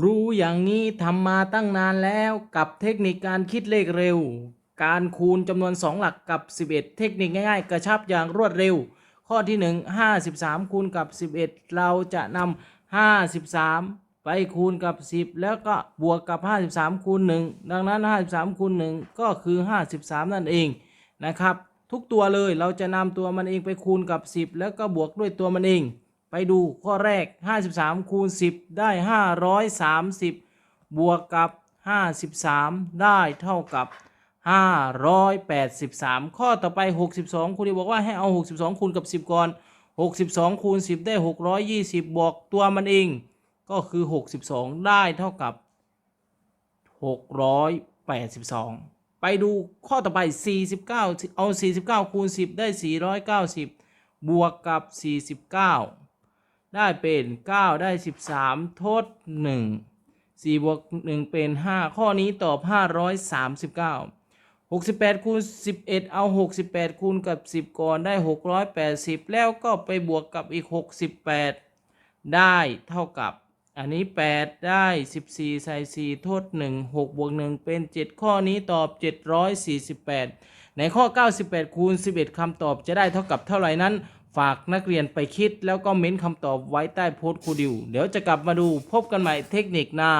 รู้อย่างนี้ทำมาตั้งนานแล้วกับเทคนิคการคิดเลขเร็ว การคูณจำนวน 2 หลักกับ 11 เทคนิคง่ายๆ กระชับอย่างรวดเร็ว ข้อที่ 1 53 คูณกับ 11 เราจะนำ53 ไปคูณกับ 10 แล้วก็บวกกับ 53 คูณ 1 ดังนั้น 53 คูณ 1 ก็คือ 53 นั่นเองนะครับ ทุกตัวเลยเราจะนำตัวมันเองไปคูณกับ 10 แล้วก็บวกด้วยตัวมันเอง ไปดูข้อแรก 53 คูณ 10 ได้ 530 บวกกับ 53 ได้เท่ากับ 583 ข้อต่อไป 62 คุณดิบอกว่าให้เอา 62 คูณกับ 10 ก่อน 62 คูณ 10 ได้ 620 บวกตัวมันเอง ก็คือ 62 ได้เท่ากับ 682 ไปดูข้อต่อไป 49 เอา 49 คูณ 10 ได้ 490 บวกกับ 49 ได้เป็น 9 ได้ 13ทด1 4บวก1เป็น 5 ข้อนี้ตอบ 539 68คูณ11 เอา 68คูณกับ 10 ก่อนได้ 680 แล้วก็ไปบวกกับอีก 68 ได้เท่ากับ อันนี้ 8 ได้ 14 ใส่ 4 โทษ 1 6บวก1เป็น 7 ข้อนี้ตอบ 748 ในข้อ 98คูณ11คำตอบจะได้เท่ากับเท่าไหร่นั้น ฝากนักเรียนไปคิดแล้วก็เม้นคำตอบไว้ใต้โพสต์ครูดิว เดี๋ยวจะกลับมาดูพบกันใหม่เทคนิคหน้า